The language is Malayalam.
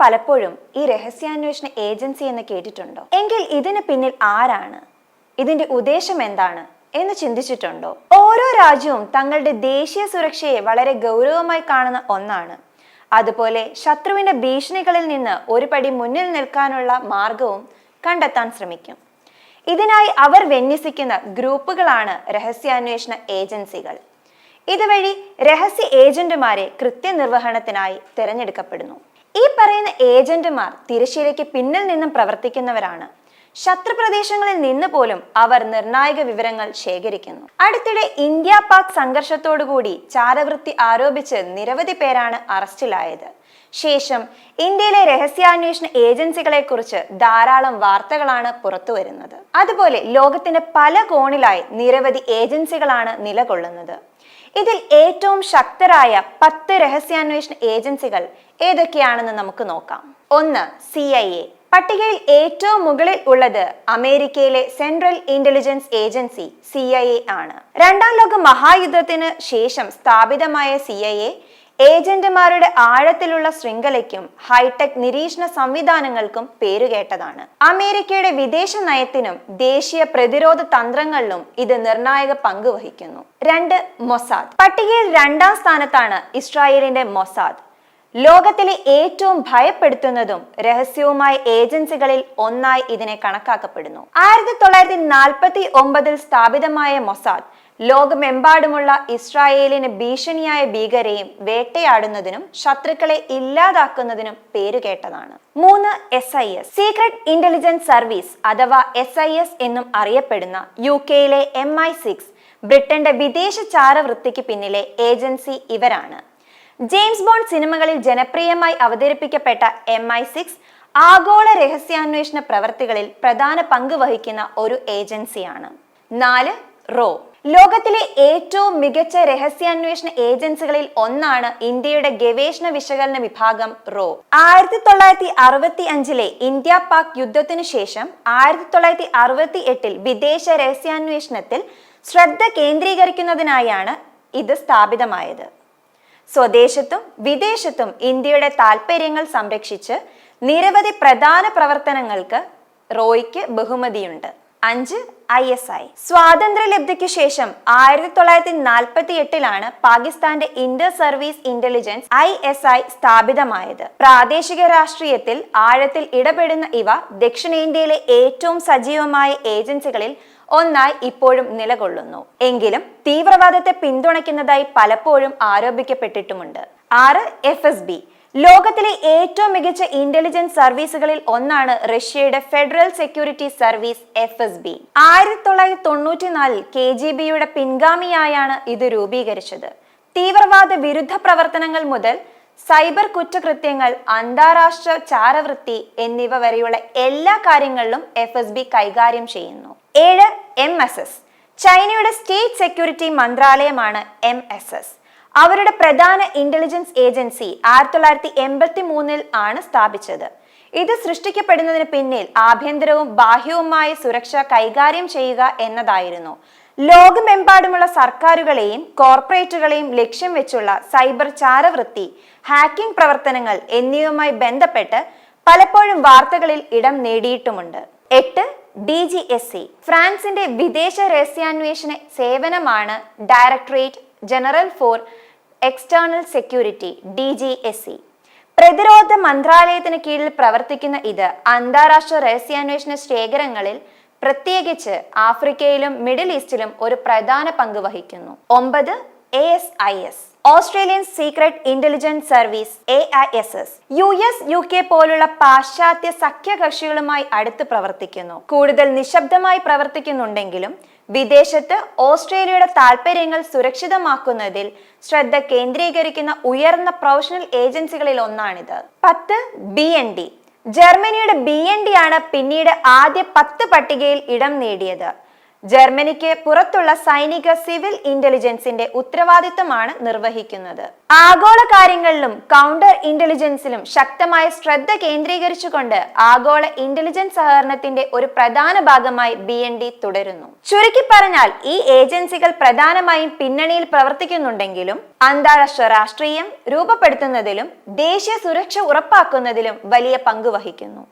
പലപ്പോഴും ഈ രഹസ്യാന്വേഷണ ഏജൻസി എന്ന് കേട്ടിട്ടുണ്ടോ? എങ്കിൽ ഇതിന് പിന്നിൽ ആരാണ്? ഇതിന്റെ ഉദ്ദേശം എന്താണ് എന്ന് ചിന്തിച്ചിട്ടുണ്ടോ? ഓരോ രാജ്യവും തങ്ങളുടെ ദേശീയ സുരക്ഷയെ വളരെ ഗൗരവമായി കാണുന്ന ഒന്നാണ്. അതുപോലെ ശത്രുവിന്റെ ഭീഷണികളിൽ നിന്ന് ഒരു പടി മുന്നിൽ നിൽക്കാനുള്ള മാർഗവും കണ്ടെത്താൻ ശ്രമിക്കും. ഇതിനായി അവർ വിന്യസിക്കുന്ന ഗ്രൂപ്പുകളാണ് രഹസ്യാന്വേഷണ ഏജൻസികൾ. ഇതുവഴി രഹസ്യ ഏജന്റുമാരെ കൃത്യനിർവഹണത്തിനായി തിരഞ്ഞെടുക്കപ്പെടുന്നു. ഈ പറയുന്ന ഏജന്റുമാർ തിരശ്ശീലയ്ക്ക് പിന്നിൽ നിന്നും പ്രവർത്തിക്കുന്നവരാണ്. ശത്രുപ്രദേശങ്ങളിൽ നിന്ന് പോലും അവർ നിർണായക വിവരങ്ങൾ ശേഖരിക്കുന്നു. അടുത്തിടെ ഇന്ത്യ പാക് സംഘർഷത്തോടുകൂടി ചാരവൃത്തി ആരോപിച്ച് നിരവധി പേരാണ് അറസ്റ്റിലായത്. ശേഷം ഇന്ത്യയിലെ രഹസ്യാന്വേഷണ ഏജൻസികളെ കുറിച്ച് ധാരാളം വാർത്തകളാണ് പുറത്തു വരുന്നത് അതുപോലെ ലോകത്തിന്റെ പല കോണിലായി നിരവധി ഏജൻസികളാണ് നിലകൊള്ളുന്നത്. ഇതിൽ ഏറ്റവും ശക്തരായ പത്ത് രഹസ്യാന്വേഷണ ഏജൻസികൾ ഏതൊക്കെയാണെന്ന് നമുക്ക് നോക്കാം. ഒന്ന് സി ഐ എ പട്ടികയിൽ ഏറ്റവും മുകളിൽ ഉള്ളത് അമേരിക്കയിലെ Central Intelligence Agency C I A ആണ്. രണ്ടാം ലോക മഹായുദ്ധത്തിന് ശേഷം സ്ഥാപിതമായ സി ഐ എ ഏജന്റുമാരുടെ ആഴത്തിലുള്ള ശൃംഖലയ്ക്കും ഹൈടെക് നിരീക്ഷണ സംവിധാനങ്ങൾക്കും പേരുകേട്ടതാണ് അമേരിക്കയുടെ വിദേശ നയത്തിനും ദേശീയ പ്രതിരോധ തന്ത്രങ്ങളിലും ഇത് നിർണായക പങ്ക് വഹിക്കുന്നു. രണ്ട് മൊസാദ്. പട്ടികയിൽ രണ്ടാം സ്ഥാനത്താണ് ഇസ്രായേലിന്റെ മൊസാദ്. ലോകത്തിലെ ഏറ്റവും ഭയപ്പെടുത്തുന്നതും രഹസ്യവുമായ ഏജൻസികളിൽ ഒന്നായി ഇതിനെ കണക്കാക്കപ്പെടുന്നു. ആയിരത്തി തൊള്ളായിരത്തി നാൽപ്പത്തി ഒമ്പതിൽ സ്ഥാപിതമായ മൊസാദ് ലോകമെമ്പാടുമുള്ള ഇസ്രായേലിന് ഭീഷണിയായ ഭീകരയും വേട്ടയാടുന്നതിനും ശത്രുക്കളെ ഇല്ലാതാക്കുന്നതിനും പേരുകേട്ടതാണ്. മൂന്ന് S I S secret intelligence service അഥവാ എസ് ഐ എസ് എന്നും അറിയപ്പെടുന്ന യു കെയിലെ എം ഐ സിക്സ് ബ്രിട്ടന്റെ വിദേശ ചാരവൃത്തിക്ക് പിന്നിലെ ഏജൻസി ഇവരാണ്. ജെയിംസ് ബോണ്ട് സിനിമകളിൽ ജനപ്രിയമായി അവതരിപ്പിക്കപ്പെട്ട എം ഐ സിക്സ് ആഗോള രഹസ്യാന്വേഷണ പ്രവർത്തികളിൽ പ്രധാന പങ്ക് വഹിക്കുന്ന ഒരു ഏജൻസിയാണ്. നാല് റോ. ലോകത്തിലെ ഏറ്റവും മികച്ച രഹസ്യാന്വേഷണ ഏജൻസികളിൽ ഒന്നാണ് ഇന്ത്യയുടെ ഗവേഷണ വിശകലന വിഭാഗം റോ. ആയിരത്തി തൊള്ളായിരത്തി അറുപത്തി അഞ്ചിലെ ഇന്ത്യ പാക് യുദ്ധത്തിനു ശേഷം ആയിരത്തി തൊള്ളായിരത്തി അറുപത്തി എട്ടിൽ വിദേശ രഹസ്യാന്വേഷണത്തിൽ ശ്രദ്ധ കേന്ദ്രീകരിക്കുന്നതിനായാണ് ഇത് സ്ഥാപിതമായത്. സ്വദേശത്തും വിദേശത്തും ഇന്ത്യയുടെ താൽപ്പര്യങ്ങൾ സംരക്ഷിച്ച് നിരവധി പ്രധാന പ്രവർത്തനങ്ങൾക്ക് റോയ്ക്ക് ബഹുമതിയുണ്ട്. അഞ്ച് ഐ എസ് ഐ. സ്വാതന്ത്ര്യലബ്ധിക്ക് ശേഷം ആയിരത്തി തൊള്ളായിരത്തി നാൽപ്പത്തി എട്ടിലാണ് പാകിസ്ഥാന്റെ inter service intelligence I S I സ്ഥാപിതമായത്. പ്രാദേശിക രാഷ്ട്രീയത്തിൽ ആഴത്തിൽ ഇടപെടുന്ന ഇവ ദക്ഷിണേന്ത്യയിലെ ഏറ്റവും സജീവമായ ഏജൻസികളിൽ ഒന്നായി ഇപ്പോഴും നിലകൊള്ളുന്നു. എങ്കിലും തീവ്രവാദത്തെ പിന്തുണയ്ക്കുന്നതായി പലപ്പോഴും ആരോപിക്കപ്പെട്ടിട്ടുമുണ്ട്. ആറ് എഫ് എസ് ബി ലോകത്തിലെ ഏറ്റവും മികച്ച ഇന്റലിജൻസ് സർവീസുകളിൽ ഒന്നാണ് റഷ്യയുടെ federal security service F S B ആയിരത്തി തൊള്ളായിരത്തി തൊണ്ണൂറ്റിനാലിൽ കെ ജി ബിയുടെ പിൻഗാമിയായാണ് ഇത് രൂപീകരിച്ചത്. തീവ്രവാദ വിരുദ്ധ പ്രവർത്തനങ്ങൾ മുതൽ സൈബർ കുറ്റകൃത്യങ്ങൾ അന്താരാഷ്ട്ര ചാരവൃത്തി എന്നിവ വരെയുള്ള എല്ലാ കാര്യങ്ങളിലും എഫ് എസ് ബി കൈകാര്യം ചെയ്യുന്നു. ഏഴ് എം എസ് എസ് ചൈനയുടെ സ്റ്റേറ്റ് സെക്യൂരിറ്റി മന്ത്രാലയമാണ് എം എസ് എസ് അവരുടെ പ്രധാന ഇന്റലിജൻസ് ഏജൻസി ആയിരത്തി തൊള്ളായിരത്തി എൺപത്തി മൂന്നിൽ ആണ് സ്ഥാപിച്ചത്. ഇത് സൃഷ്ടിക്കപ്പെടുന്നതിന് പിന്നിൽ ആഭ്യന്തരവും ബാഹ്യവുമായ സുരക്ഷ കൈകാര്യം ചെയ്യുക എന്നതായിരുന്നു. ലോകമെമ്പാടുമുള്ള സർക്കാരുകളെയും കോർപ്പറേറ്റുകളെയും ലക്ഷ്യം വെച്ചുള്ള സൈബർ ചാരവൃത്തി ഹാക്കിംഗ് പ്രവർത്തനങ്ങൾ എന്നിവയുമായി ബന്ധപ്പെട്ട് പലപ്പോഴും വാർത്തകളിൽ ഇടം നേടിയിട്ടുമുണ്ട്. എട്ട് ഡി ജി എസ് സി ഫ്രാൻസിന്റെ വിദേശ രഹസ്യാന്വേഷണ സേവനമാണ് directorate general for external security D G S C പ്രതിരോധ മന്ത്രാലയത്തിന് കീഴിൽ പ്രവർത്തിക്കുന്ന ഇത് അന്താരാഷ്ട്ര രഹസ്യാന്വേഷണ ശേഖരങ്ങളിൽ പ്രത്യേകിച്ച് ആഫ്രിക്കയിലും മിഡിൽ ഈസ്റ്റിലും ഒരു പ്രധാന പങ്ക് വഹിക്കുന്നു. ഒമ്പത് A S I S Australian secret intelligence service A I S S U S U K പോലുള്ള പാശ്ചാത്യ സഖ്യകക്ഷികളുമായി അടുത്ത് പ്രവർത്തിക്കുന്നു. കൂടുതൽ നിശബ്ദമായി പ്രവർത്തിക്കുന്നുണ്ടെങ്കിലും വിദേശത്ത് ഓസ്ട്രേലിയയുടെ താൽപ്പര്യങ്ങൾ സുരക്ഷിതമാക്കുന്നതിൽ ശ്രദ്ധ കേന്ദ്രീകരിക്കുന്ന ഉയർന്ന പ്രൊഫഷണൽ ഏജൻസികളിൽ ഒന്നാണിത്. പത്ത് ബി എൻ ഡി. ജർമ്മനിയുടെ ബി എൻ ഡി ആണ് പിന്നീട് ആദ്യ പത്ത് പട്ടികയിൽ ഇടം നേടിയത്. ജർമ്മനിക്ക് പുറത്തുള്ള സൈനിക സിവിൽ ഇന്റലിജൻസിന്റെ ഉത്തരവാദിത്തമാണ് നിർവഹിക്കുന്നത്. ആഗോള കാര്യങ്ങളിലും കൗണ്ടർ ഇന്റലിജൻസിലും ശക്തമായ ശ്രദ്ധ കേന്ദ്രീകരിച്ചുകൊണ്ട് ആഗോള ഇന്റലിജൻസ് സഹകരണത്തിന്റെ ഒരു പ്രധാന ഭാഗമായി ബി എൻ ഡി തുടരുന്നു. ചുരുക്കി പറഞ്ഞാൽ ഈ ഏജൻസികൾ പ്രധാനമായും പിന്നണിയിൽ പ്രവർത്തിക്കുന്നുണ്ടെങ്കിലും അന്താരാഷ്ട്ര രാഷ്ട്രീയം രൂപപ്പെടുത്തുന്നതിലും ദേശീയ സുരക്ഷ ഉറപ്പാക്കുന്നതിലും വലിയ പങ്ക് വഹിക്കുന്നു.